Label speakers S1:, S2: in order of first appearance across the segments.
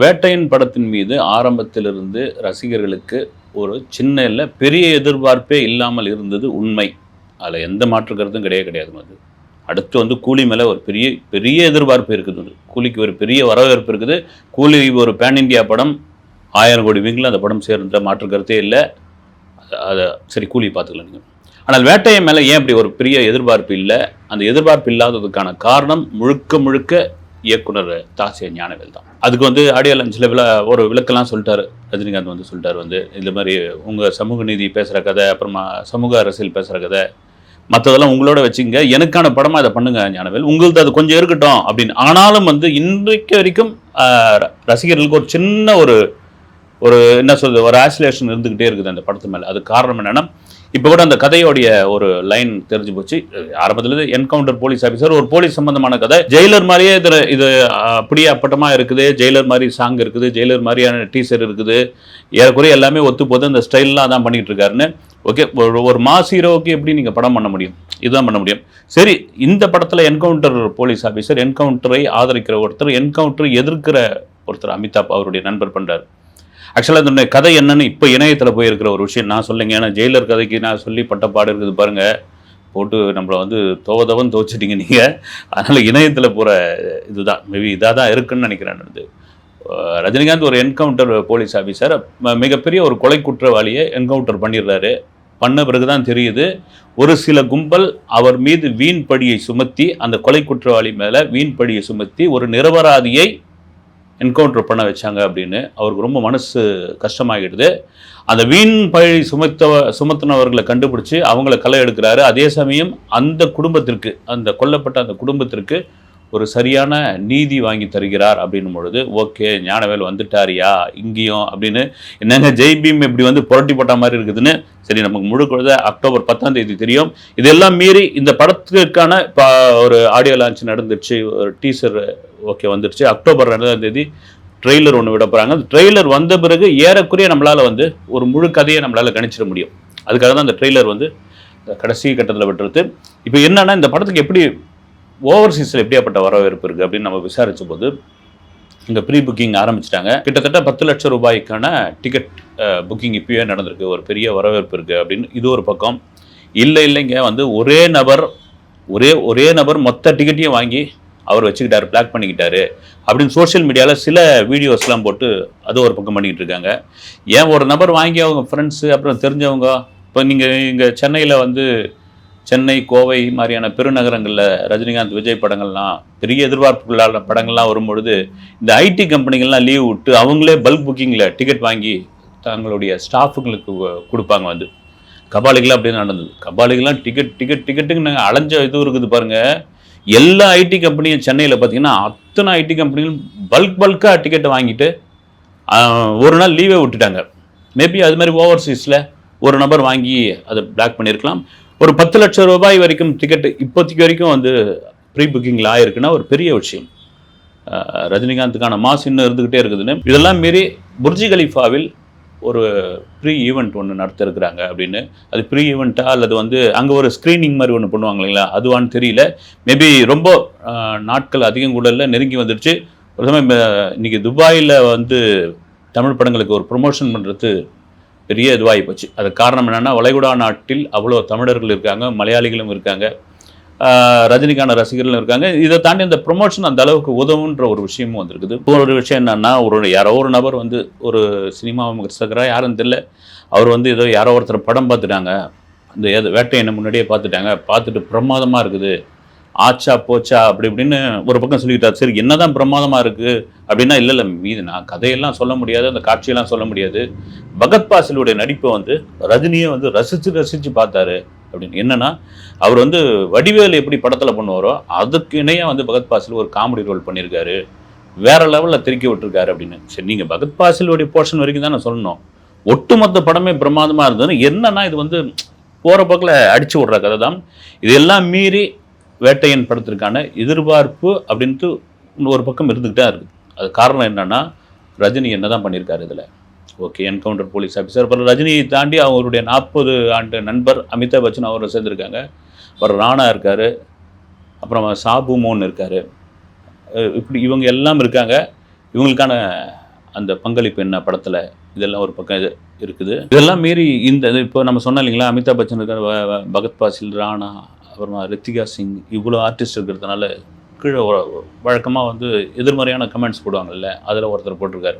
S1: வேட்டையின் படத்தின் மீது ஆரம்பத்திலிருந்து ரசிகர்களுக்கு ஒரு சின்ன இல்லை பெரிய எதிர்பார்ப்பே இல்லாமல் இருந்தது உண்மை. அதில் எந்த மாற்று கருத்தும் கிடையவே கிடையாது அது அடுத்து வந்து கூலி மேலே ஒரு பெரிய பெரிய எதிர்பார்ப்பு இருக்குது கூலிக்கு ஒரு பெரிய வரவேற்பு இருக்குது. கூலி ஒரு பேன் இந்தியா படம் ஆயிரம் கோடி விங்கில் அந்த படம் சேர்ந்த மாற்று கருத்தே இல்லை. அதை சரி கூலி பார்த்துக்கலாம் நீங்கள் ஆனால் வேட்டையை மேலே ஏன் அப்படி ஒரு பெரிய எதிர்பார்ப்பு இல்லை? அந்த எதிர்பார்ப்பு இல்லாததுக்கான காரணம் முழுக்க முழுக்க இயக்குனர் தாசிய ஞானவேல் தான். அதுக்கு வந்து ஆடியோ லஞ்சில் விழா ஒரு விளக்கெல்லாம் சொல்லிட்டாரு. ரஜினிகாந்த் வந்து சொல்லிட்டாரு வந்து இந்த மாதிரி உங்கள் சமூக நீதி பேசுகிற கதை அப்புறமா சமூக அரசியல் பேசுகிற கதை மற்றதெல்லாம் உங்களோட வச்சுங்க. எனக்கான படமாக இதை பண்ணுங்க ஞானவேல். உங்களுக்கு அது கொஞ்சம் இருக்கட்டும் அப்படின்னு. ஆனாலும் வந்து இன்றைக்கு வரைக்கும் ர- ரசிகர்களுக்கு ஒரு சின்ன ஒரு ஒரு என்ன சொல்றது ஒரு ஆசிலேஷன் இருந்துக்கிட்டே இருக்குது அந்த படத்து மேலே. அது காரணம் என்னன்னா இப்போ கூட அந்த கதையோடைய ஒரு லைன் தெரிஞ்சு போச்சு. ஆரம்பத்தில் என்கவுண்டர் போலீஸ் ஆஃபீஸர் ஒரு போலீஸ் சம்பந்தமான கதை. ஜெயிலர் மாதிரியே இதில் இது அப்படியே அப்பட்டமாக இருக்குது. ஜெயிலர் மாதிரி சாங் இருக்குது. ஜெயிலர் மாதிரியான டீசர் இருக்குது. ஏறக்குறைய எல்லாமே ஒத்து போது அந்த ஸ்டைல்லாம் தான் பண்ணிட்டு இருக்காருன்னு. ஓகே ஒரு ஒரு மாஸ் ஹீரோவுக்கு எப்படி நீங்கள் படம் பண்ண முடியும்? இதுதான் பண்ண முடியும். சரி இந்த படத்தில் என்கவுண்டர் போலீஸ் ஆஃபீஸர் என்கவுண்டரை ஆதரிக்கிற ஒருத்தர் என்கவுண்டரை எதிர்க்கிற ஒருத்தர் அமிதாப் அவருடைய நண்பர் பண்ணுறாரு ஆக்சுவலாக அதனுடைய கதை என்னன்னு இப்போ இணையத்தில் போயிருக்கிற ஒரு விஷயம். நான் சொல்லுங்க ஏன்னா ஜெயிலர் கதைக்கு நான் சொல்லி பட்ட இருக்குது பாருங்கள் போட்டு நம்மளை வந்து தோவதவன் துவச்சிட்டிங்க நீங்கள் அதனால் இணையத்தில் போகிற இதுதான். மேபி இதாக தான் இருக்குன்னு நினைக்கிறேன் ரஜினிகாந்த் ஒரு என்கவுண்டர் போலீஸ் ஆஃபீஸர் மிகப்பெரிய ஒரு கொலை குற்றவாளியை என்கவுண்டர் பண்ணிடுறாரு. பண்ண பிறகு தான் தெரியுது ஒரு சில கும்பல் அவர் மீது வீண் படியை சுமத்தி அந்த கொலை குற்றவாளி மேலே வீண் படியை சுமத்தி ஒரு நிரபராதியை என்கவுண்டர் பண்ண வச்சாங்க அப்படின்னு அவருக்கு ரொம்ப மனசு கஷ்டமாகிடுது. அந்த வீண் பழி சுமத்த சுமத்தினவர்களை கண்டுபிடிச்சி அவங்கள களை எடுக்கிறாரு. அதே சமயம் அந்த குடும்பத்திற்கு அந்த கொல்லப்பட்ட அந்த குடும்பத்திற்கு ஒரு சரியான நீதி வாங்கி தருகிறார் அப்படின்னும் பொழுது ஓகே ஞானவேல் வந்துட்டாரியா இங்கேயும் அப்படின்னு என்னங்க ஜெய்பீம் இப்படி வந்து புரட்டி போட்ட மாதிரி இருக்குதுன்னு சரி நமக்கு முழு குழந்தை அக்டோபர் பத்தாம் தேதி தெரியும். இதெல்லாம் மீறி இந்த படத்துக்கான இப்போ ஒரு ஆடியோ லான்ச் நடந்துச்சு ஒரு டீசர் ஓகே வந்துருச்சு. அக்டோபர் ரெண்டாம் தேதி ட்ரெய்லர் ஒன்று விட போகிறாங்க அந்த ட்ரெய்லர் வந்த பிறகு ஏறக்குறைய நம்மளால் வந்து ஒரு முழு கதையை நம்மளால் கணிச்சிட முடியும். அதுக்காக தான் அந்த ட்ரெய்லர் வந்து கடைசி கட்டத்தில் விட்டுறது. இப்போ என்னென்னா இந்த படத்துக்கு எப்படி ஓவர்சீஸில் எப்படியாப்பட்ட வரவேற்பு இருக்குது அப்படின்னு நம்ம விசாரித்த போது இங்கே ப்ரீ புக்கிங் ஆரம்பிச்சிட்டாங்க. கிட்டத்தட்ட பத்து லட்சம் ரூபாய்க்கான டிக்கெட் புக்கிங் இப்பயே நடந்திருக்கு. ஒரு பெரிய வரவேற்பு இருக்குது அப்படின்னு இது ஒரு பக்கம். இல்லை இல்லைங்க வந்து ஒரே நபர் ஒரே ஒரே நபர் மொத்த டிக்கெட்டையும் வாங்கி அவர் வச்சுக்கிட்டாரு பிளாக் பண்ணிக்கிட்டாரு அப்படின்னு சோஷியல் மீடியாவில் சில வீடியோஸ்லாம் போட்டு அது ஒரு பக்கம் பண்ணிக்கிட்டு இருக்காங்க. ஏன் ஒரு நபர் வாங்கி அவங்க ஃப்ரெண்ட்ஸு அப்புறம் தெரிஞ்சவங்க இப்போ நீங்கள் இங்கே சென்னையில் வந்து சென்னை கோவை மாதிரியான பெருநகரங்களில் ரஜினிகாந்த் விஜய் படங்கள்லாம் பெரிய எதிர்பார்ப்புகளான படங்கள்லாம் வரும்பொழுது இந்த ஐடி கம்பெனிகள்லாம் லீவ் விட்டு அவங்களே பல்க் புக்கிங்கில் டிக்கெட் வாங்கி தங்களுடைய ஸ்டாஃபுங்களுக்கு கொடுப்பாங்க வந்து. கபாலிகளாம் அப்படியே நடந்தது. கபாலிகளாம் டிக்கெட் டிக்கெட் டிக்கெட்டுக்கு நாங்கள் அலைஞ்ச இது இருக்குது பாருங்கள் எல்லா ஐடி கம்பெனியும் சென்னையில் பார்த்தீங்கன்னா அத்தனை ஐடி கம்பெனிகளும் பல்க் பல்காக டிக்கெட்டை வாங்கிட்டு ஒரு நாள் லீவே விட்டுட்டாங்க. மேபி அது மாதிரி ஓவர்சீஸில் ஒரு நபர் வாங்கி அதை பிளாக் பண்ணியிருக்கலாம். ஒரு பத்து லட்சம் ரூபாய் வரைக்கும் டிக்கெட் இப்போதைக்கு வரைக்கும் வந்து ப்ரீ புக்கிங்கில் ஆயிருக்குன்னா ஒரு பெரிய விஷயம். ரஜினிகாந்துக்கான மாஸ் இன்னும் இருந்துக்கிட்டே இருக்குதுன்னு. இதெல்லாம் மீறி புர்ஜி கலீஃபாவில் ஒரு ப்ரீ ஈவெண்ட் ஒன்று நடத்திருக்கிறாங்க அப்படின்னு. அது ப்ரீ ஈவெண்ட்டா அல்லது வந்து அங்கே ஒரு ஸ்க்ரீனிங் மாதிரி ஒன்று பண்ணுவாங்க இல்லைங்களா? அதுவான்னு தெரியல. மேபி ரொம்ப நாட்கள் அதிகம் கூட இல்லை நெருங்கி வந்துடுச்சு. ஒரு சமயம் இன்றைக்கி துபாயில் வந்து தமிழ் படங்களுக்கு ஒரு ப்ரொமோஷன் பண்ணுறது பெரிய இதுவாகி போச்சு. அது காரணம் என்னென்னா வளைகுடா நாட்டில் அவ்வளோ தமிழர்கள் இருக்காங்க மலையாளிகளும் இருக்காங்க ஆஹ், ரசிகர்களும் இருக்காங்க. இதை தாண்டி அந்த ப்ரொமோஷன் அந்த அளவுக்கு உதவுன்ற ஒரு விஷயமும் வந்திருக்குது. ஒரு விஷயம் என்னன்னா ஒரு யாரோ ஒரு நபர் வந்து ஒரு சினிமா விமர்சகராக யாரும் தெரியல. அவர் வந்து ஏதோ யாரோ ஒருத்தர் படம் பார்த்துட்டாங்க. அந்த ஏதோ வேட்டையனை முன்னாடியே பார்த்துட்டாங்க. பார்த்துட்டு பிரமாதமாக இருக்குது. ஆச்சா போச்சா அப்படி இப்படின்னு ஒரு பக்கம் சொல்லிக்கிட்டார். சரி என்னதான் பிரமாதமாக இருக்குது அப்படின்னா இல்லை இல்லை மீது நான் கதையெல்லாம் சொல்ல முடியாது அந்த காட்சியெல்லாம் சொல்ல முடியாது. பகத் பாசிலுடைய நடிப்பை வந்து ரஜினியை வந்து ரசித்து ரசித்து பார்த்தாரு அப்படின்னு. என்னன்னா அவர் வந்து வடிவேல் எப்படி படத்தில் பண்ணுவாரோ அதுக்கு இணையாக வந்து பகத் பாசில் ஒரு காமெடி ரோல் பண்ணியிருக்காரு. வேற லெவலில் திருக்கி விட்டுருக்காரு அப்படின்னு. சரி நீங்கள் பகத் பாசிலுடைய போர்ஷன் வரைக்கும் தான் நான் சொல்லணும். ஒட்டுமொத்த படமே பிரமாதமாக இருந்தது என்னன்னா இது வந்து போகிற பக்கத்தில் அடிச்சு விட்ற கதை தான் இதெல்லாம் மீறி வேட்டையன் படத்திற்கான எதிர்பார்ப்பு அப்படின்ட்டு ஒரு பக்கம் இருந்துக்கிட்டே இருக்குது. அது காரணம் என்னென்னா ரஜினி என்னதான் பண்ணியிருக்காரு இதில்? ஓகே என்கவுண்டர் போலீஸ் ஆஃபீஸர் அப்புறம் ரஜினியை தாண்டி அவருடைய நாற்பது ஆண்டு நண்பர் அமிதாப் பச்சன் அவரை சேர்ந்துருக்காங்க. அப்புறம் ராணா இருக்கார். அப்புறம் சாபு மோன் இருக்கார். இப்படி இவங்க எல்லாம் இருக்காங்க. இவங்களுக்கான அந்த பங்களிப்பு என்ன படத்தில்? இதெல்லாம் ஒரு பக்கம் இது இருக்குது. இதெல்லாம் மீறி இந்த இப்போ நம்ம சொன்னோம் இல்லைங்களா அமிதாப் பச்சன் இருக்கிற வ- பகத் பாசில் ராணா அப்புறமா ரித்திகா சிங் இவ்வளோ ஆர்டிஸ்ட் இருக்கிறதுனால கீழே வழக்கமாக வந்து எதிர்மறையான கமெண்ட்ஸ் போடுவாங்கல்ல அதில் ஒருத்தர் போட்டிருக்காரு.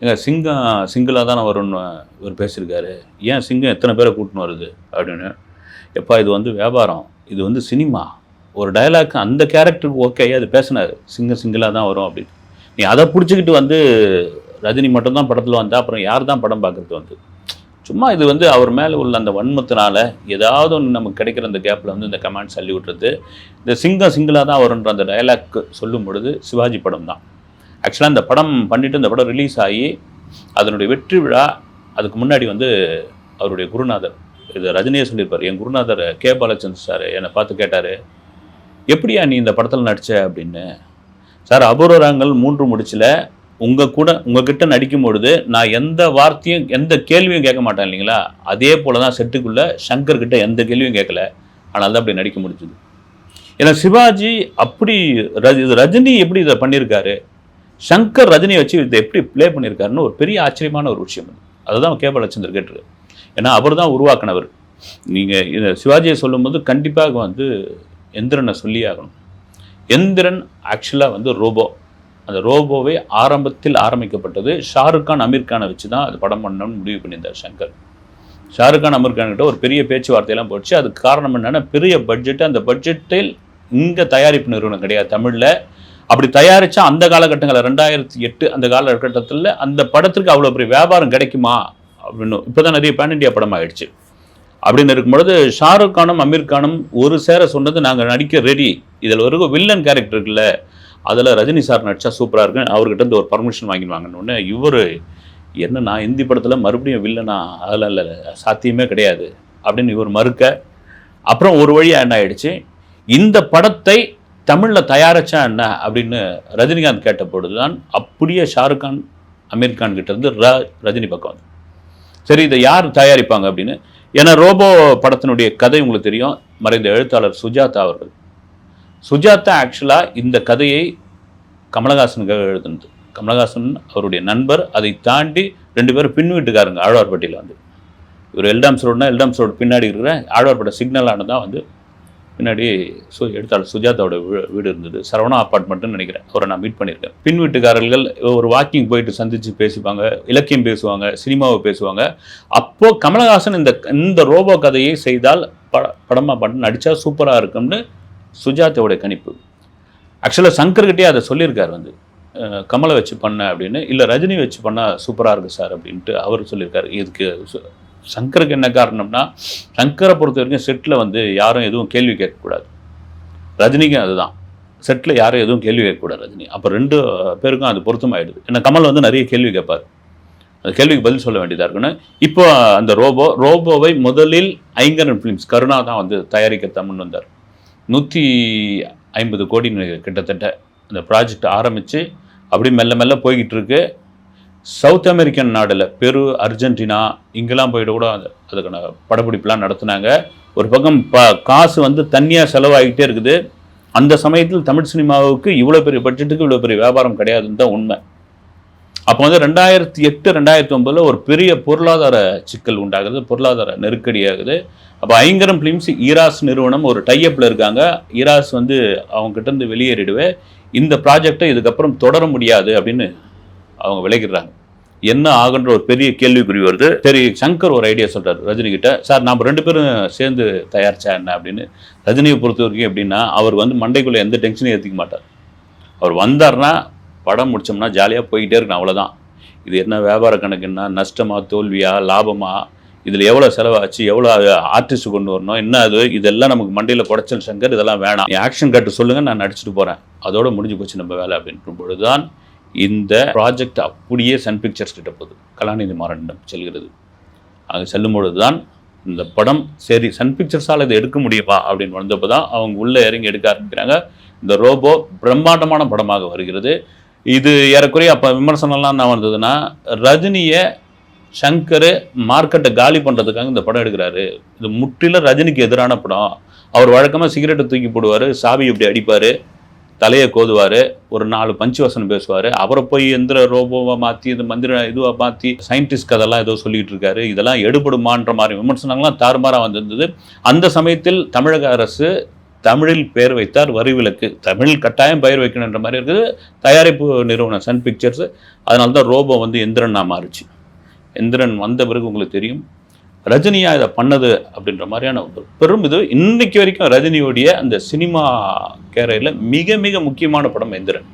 S1: எங்க சிங்கம் சிங்கிளாக தானே வரும்னு இவர் பேசியிருக்காரு. ஏன் சிங்கம் எத்தனை பேரை கூட்டின்னு வருது அப்படின்னு. எப்பா இது வந்து வியாபாரம் இது வந்து சினிமா. ஒரு டயலாக் அந்த கேரக்டருக்கு ஓகே அது பேசினார். சிங்கம் சிங்கிளாக தான் வரும் அப்படின்னு. நீ அதை பிடிச்சிக்கிட்டு வந்து ரஜினி மட்டும்தான் படத்தில் வந்தா அப்புறம் யார் தான் படம் பார்க்குறது வந்து? சும்மா இது வந்து அவர் மேலே உள்ள அந்த வன்மத்தினால ஏதாவது ஒன்று நமக்கு கிடைக்கிற அந்த கேப்பில் வந்து இந்த கமெண்ட்ஸ் அள்ளி விட்டுறது. இந்த சிங்கம் சிங்கிளாக தான் வரும்ன்ற அந்த டயலாக் சொல்லும் பொழுது சிவாஜி படம் தான். ஆக்சுவலாக இந்த படம் பண்ணிவிட்டு இந்த படம் ரிலீஸ் ஆகி அதனுடைய வெற்றி விழா அதுக்கு முன்னாடி வந்து அவருடைய குருநாதர் இது ரஜினியே சொல்லியிருப்பார். என் குருநாதர் கே பாலச்சந்திர சார் என்னை பார்த்து கேட்டார் எப்படியா நீ இந்த படத்தில் நடித்த அப்படின்னு. சார் அபூர்வராங்கள் மூன்று முடிச்சில் உங்கள் கூட உங்ககிட்ட நடிக்கும் பொழுது நான் எந்த வார்த்தையும் எந்த கேள்வியும் கேட்க மாட்டேன் இல்லைங்களா? அதே போல தான் செட்டுக்குள்ளே சங்கர் கிட்ட எந்த கேள்வியும் கேட்கல. ஆனால் தான் அப்படி நடிக்க முடிஞ்சுது. ஏன்னா சிவாஜி அப்படி ரஜி இது ரஜினி எப்படி இதை பண்ணியிருக்காரு? சங்கர் ரஜினியை வச்சு இதை எப்படி ப்ளே பண்ணியிருக்காருன்னு ஒரு பெரிய ஆச்சரியமான ஒரு விஷயம் அது. அதுதான் கே பாலச்சந்தர் கேட்டிருக்கு ஏன்னா அவர் தான் உருவாக்கினவர். நீங்கள் இதை சிவாஜியை சொல்லும்போது கண்டிப்பாக வந்து எந்திரனை சொல்லி ஆகணும். எந்திரன் ஆக்சுவலாக வந்து ரோபோ. அந்த ரோபோவை ஆரம்பத்தில் ஆரம்பிக்கப்பட்டது. ஷாருக் கான் அமீர் கானை வச்சு தான் அது படம் பண்ணணும்னு முடிவு பண்ணியிருந்தார் சங்கர். ஷாருக் கான் அமீர் கான் கிட்ட ஒரு பெரிய பேச்சுவார்த்தையெல்லாம் போச்சு. அதுக்கு காரணம் என்னென்னா பெரிய பட்ஜெட் அந்த பட்ஜெட்டில் இங்கே தயாரிப்பு நிறுவனம் கிடையாது தமிழில். அப்படி தயாரித்தா அந்த காலகட்டங்களில் ரெண்டாயிரத்தி எட்டு அந்த காலகட்டத்தில் அந்த படத்திற்கு அவ்வளோ பெரிய வியாபாரம் கிடைக்குமா? அப்படின்னு இப்போ தான் நிறைய பேன் இண்டியா படம் ஆகிடுச்சு அப்படின்னு இருக்கும்பொழுது ஷாருக் கானும் அமீர் கானும் ஒரு சேர சொன்னது நாங்கள் நடிக்க ரெடி இதில் ஒரு வில்லன் கேரக்டர் இருக்குல்ல அதில் ரஜினி சார் நடிச்சா சூப்பராக இருக்கு அவர்கிட்ட இருந்து ஒரு பர்மிஷன் வாங்கிடுவாங்கன்னு உடனே இவர் என்ன நான் ஹிந்தி படத்தில் மறுபடியும் வில்லனா அதெல்லாம் இல்லை சாத்தியமே கிடையாது. அப்படின்னு இவர் மறுக்க அப்புறம் ஒரு வழியாக என்ன ஆயிடுச்சு? இந்த படத்தை தமிழில் தயாரிச்சா என்ன? அப்படின்னு ரஜினிகாந்த் கேட்ட பொழுது தான் அப்படியே ஷாருக் கான் அமீர் கான் கிட்டேருந்து ர ரஜினி பக்கம் வந்து சரி இதை யார் தயாரிப்பாங்க அப்படின்னு ஏன்னா ரோபோ படத்தினுடைய கதை உங்களுக்கு தெரியும். மறைந்த எழுத்தாளர் சுஜாதா அவர்கள். சுஜாதா ஆக்சுவலாக இந்த கதையை கமலஹாசனுக்காக எழுதுனது. கமலஹாசன் அவருடைய நண்பர். அதை தாண்டி ரெண்டு பேரும் பின் வீட்டுக்காரங்க ஆழ்வார்பட்டியில் வந்து. இவர் எல்டாம்ஸ் ரோடுனா எல்டாம்ஸ் ரோடு பின்னாடி இருக்கிற ஆழ்வார்பேட்டை சிக்னலானது தான் வந்து பின்னாடி சு எடுத்தாள் சுஜாதாவோட வீடு இருந்தது. சரவணா அப்பார்ட்மெண்ட்னு நினைக்கிறேன். அவரை நான் மீட் பண்ணியிருக்கேன். பின் வீட்டுக்காரர்கள் ஒரு வாக்கிங் போயிட்டு சந்திச்சு பேசிப்பாங்க இலக்கியம் பேசுவாங்க சினிமாவை பேசுவாங்க. அப்போ கமலஹாசன் இந்த இந்த ரோபோ கதையை செய்தால் பட படமாக பண்ண நடித்தா சூப்பராக இருக்கும்னு சுஜாதாவோட கணிப்பு. ஆக்சுவலாக சங்கர்கிட்டே அதை சொல்லியிருக்காரு வந்து. கமலை வச்சு பண்ண அப்படின்னு இல்லை ரஜினி வச்சு பண்ணால் சூப்பராக இருக்கு சார் அப்படின்ட்டு அவர் சொல்லியிருக்காரு. இதுக்கு சங்கருக்கு என்ன காரணம்னா சங்கரை பொறுத்த வரைக்கும் செட்டில் வந்து யாரும் எதுவும் கேள்வி கேட்கக்கூடாது. ரஜினிக்கும் அதுதான். செட்டில் யாரும் எதுவும் கேள்வி கேட்கக்கூடாது ரஜினி. அப்போ ரெண்டு பேருக்கும் அது பொருத்தமாயிடுது. ஏன்னா கமல் வந்து நிறைய கேள்வி கேட்பார். அந்த கேள்விக்கு பதில் சொல்ல வேண்டியதாக இருக்குன்னு இப்போ அந்த ரோபோ ரோபோவை முதலில் ஐங்கரன் ஃபிலிம்ஸ் கருணா தான் வந்து தயாரிக்க தமிழ் வந்தார். நூற்றி ஐம்பது கோடி கிட்டத்தட்ட அந்த ப்ராஜெக்ட் ஆரம்பித்து அப்படி மெல்ல மெல்ல போய்கிட்டு இருக்கு. சவுத் அமெரிக்கன் நாடில் பெரு அர்ஜென்டினா இங்கெல்லாம் போயிட்டு கூட அதுக்கான படப்பிடிப்புலாம் நடத்துனாங்க. ஒரு பக்கம் ப காசு வந்து தனியாக செலவாகிட்டே இருக்குது. அந்த சமயத்தில் தமிழ் சினிமாவுக்கு இவ்வளோ பெரிய பட்ஜெட்டுக்கு இவ்வளோ பெரிய வியாபாரம் கிடையாதுன்னு தான் உண்மை. அப்போ வந்து ரெண்டாயிரத்தி எட்டு ரெண்டாயிரத்தி ஒம்பதில் ஒரு பெரிய பொருளாதார சிக்கல் உண்டாகுது. பொருளாதார நெருக்கடியாகுது அப்போ ஐங்கரம் ஃபிலிம்ஸ் ஈராஸ் நிறுவனம் ஒரு டைஅப்பில் இருக்காங்க. ஈராஸ் வந்து அவங்ககிட்ட இருந்து வெளியேறிடுவே இந்த ப்ராஜெக்டை இதுக்கப்புறம் தொடர முடியாது அப்படின்னு அவங்க விளக்கிடுறாங்க என்ன ஆகுன்ற ஒரு பெரிய கேள்விக்குறி வருது. சரி சங்கர் ஒரு ஐடியா சொல்றாரு ரஜினி கிட்ட. சார் நாம் ரெண்டு பேரும் சேர்ந்து தயாரிச்சா என்ன? அப்படின்னு. ரஜினியை பொறுத்த வரைக்கும் எப்படின்னா அவர் வந்து மண்டைக்குள்ள எந்த டென்ஷனையும் ஏற்றிக்க மாட்டார். அவர் வந்தார்னா படம் முடிச்சோம்னா ஜாலியாக போய்கிட்டே இருக்கணும் அவ்வளோதான் இது என்ன வியாபார கணக்குன்னா நஷ்டமா தோல்வியா லாபமா? இதில் எவ்வளோ செலவாச்சு? எவ்வளோ ஆர்டிஸ்ட் கொண்டு வரணும்? என்ன அது? இதெல்லாம் நமக்கு மண்டையில் குடைச்சல் சங்கர் இதெல்லாம் வேணாம். ஆக்ஷன் கட்டு சொல்லுங்கள் நான் நடிச்சிட்டு போகிறேன் அதோட முடிஞ்சு போச்சு நம்ம வேலை அப்படின்ற பொழுது தான் இந்த ப்ராஜெக்ட் அப்படியே சன் பிக்சர்ஸ் கிட்ட போகுது. கலாநிதி மாறனிடம் செல்கிறது. அங்கே செல்லும் பொழுது தான் இந்த படம் சரி சன் பிக்சர்ஸால் இதை எடுக்க முடியுமா அப்படின்னு வந்தப்போ தான் அவங்க உள்ளே இறங்கி எடுக்க ஆரம்பிக்கிறாங்க. இந்த ரோபோ பிரம்மாண்டமான படமாக வருகிறது. இது ஏறக்குறைய அப்போ விமர்சனம்லாம் என்ன வந்ததுன்னா ரஜினியை சங்கர் மார்க்கெட்டை காலி பண்ணுறதுக்காக இந்த படம் எடுக்கிறாரு. இது முற்றிலும் ரஜினிக்கு எதிரான படம். அவர் வழக்கமாக சிகரெட்டை தூக்கி போடுவார் சாவி இப்படி அடிப்பார். தலையை கோதுவார் ஒரு நாலு பஞ்சு வசனம் பேசுவார். அவரை போய் எந்திர ரோபோவை மாற்றி இந்த மந்திர இதுவாக மாற்றி சயின்டிஸ்ட் அதெல்லாம் ஏதோ சொல்லிகிட்டு இருக்காரு. இதெல்லாம் எடுபடுமான்ற மாதிரி விமர்சனங்கள்லாம் தாறுமாறாக வந்திருந்தது. அந்த சமயத்தில் தமிழக அரசு தமிழில் பெயர் வைத்தார் வரி விலக்கு. தமிழில் கட்டாயம் பெயர் வைக்கணுன்ற மாதிரி இருக்குது. தயாரிப்பு நிறுவனம் சன் பிக்சர்ஸ் அதனால தான் ரோபோ வந்து எந்திரனாக மாறுச்சு. எந்திரன் வந்த பிறகு உங்களுக்கு தெரியும். ரஜினியா இதை பண்ணது அப்படின்ற மாதிரியான ஒரு பெரும் இது. இன்னைக்கு வரைக்கும் ரஜினியுடைய அந்த சினிமா கேரையில் மிக மிக முக்கியமான படம் எந்திரன்.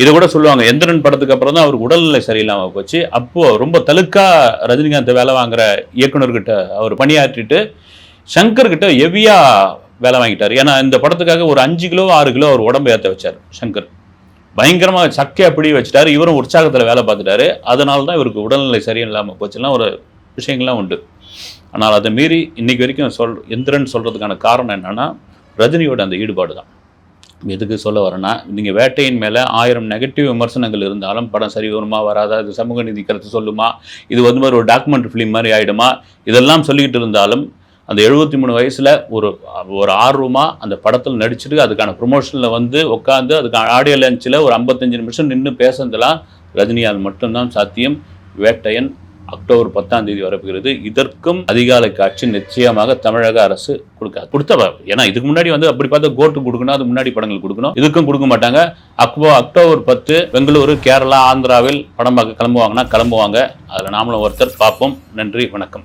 S1: இதை கூட சொல்லுவாங்க எந்திரன் படத்துக்கு அப்புறம் தான் அவருக்கு உடல்நிலை சரியில்லாமல் போச்சு. அப்போது ரொம்ப தலுக்கா ரஜினிகாந்த் வேலை வாங்குற இயக்குனர்கிட்ட அவர் பணியாற்றிட்டு சங்கர்கிட்ட கிட்ட வேலை வாங்கிட்டார். ஏன்னா இந்த படத்துக்காக ஒரு அஞ்சு கிலோ ஆறு கிலோ அவர் உடம்பு ஏற்ற வச்சார் சங்கர். பயங்கரமாக சக்கை அப்படி வச்சுட்டாரு. இவரும் உற்சாகத்தில் வேலை பார்த்துட்டாரு. அதனால தான் இவருக்கு உடல்நிலை சரியில்லாமல் போச்சுலாம் ஒரு விஷயங்கள்லாம் உண்டு. ஆனால் அதை மீறி இன்றைக்கி வரைக்கும் சொல் இந்திரன் சொல்கிறதுக்கான காரணம் என்னென்னா ரஜினியோட அந்த ஈடுபாடு தான் எதுக்கு சொல்ல வரேன்னா நீங்கள் வேட்டையின் மேலே ஆயிரம் நெகட்டிவ் விமர்சனங்கள் இருந்தாலும் படம் சரி வருமா வராதா இது சமூக நீதி கருத்து சொல்லுமா இது வந்து மாதிரி ஒரு டாக்குமெண்ட் ஃபிலிம் மாதிரி ஆகிடுமா இதெல்லாம் சொல்லிக்கிட்டு இருந்தாலும் அந்த எழுபத்தி மூணு வயசில் ஒரு ஒரு ஆர்வமாக அந்த படத்தில் நடிச்சுட்டு அதுக்கான ப்ரொமோஷனில் வந்து உட்காந்து அதுக்கான ஆடியோ லஞ்சில் ஒரு ஐம்பத்தஞ்சு நிமிஷம் நின்று பேசுனதெல்லாம் ரஜினியால் மட்டும்தான் சாத்தியம். வேட்டையன் அக்டோபர் பத்தாம் தேதி வரப்போகிறது. இதற்கும் அதிகாலை காட்சி நிச்சயமாக தமிழக அரசு கொடுக்காது. கொடுத்த ஏன்னா இதுக்கு முன்னாடி வந்து அப்படி பார்த்தா கோட்டு கொடுக்கணும் அது முன்னாடி படங்கள் கொடுக்கணும். இதுக்கும் கொடுக்க மாட்டாங்க. அக்டோ அக்டோபர் பத்து பெங்களூரு கேரளா ஆந்திராவில் படம் பார்க்க கிளம்புவாங்கன்னா கிளம்புவாங்க. அதில் நாமளும் ஒருத்தர் பார்ப்போம். நன்றி வணக்கம்.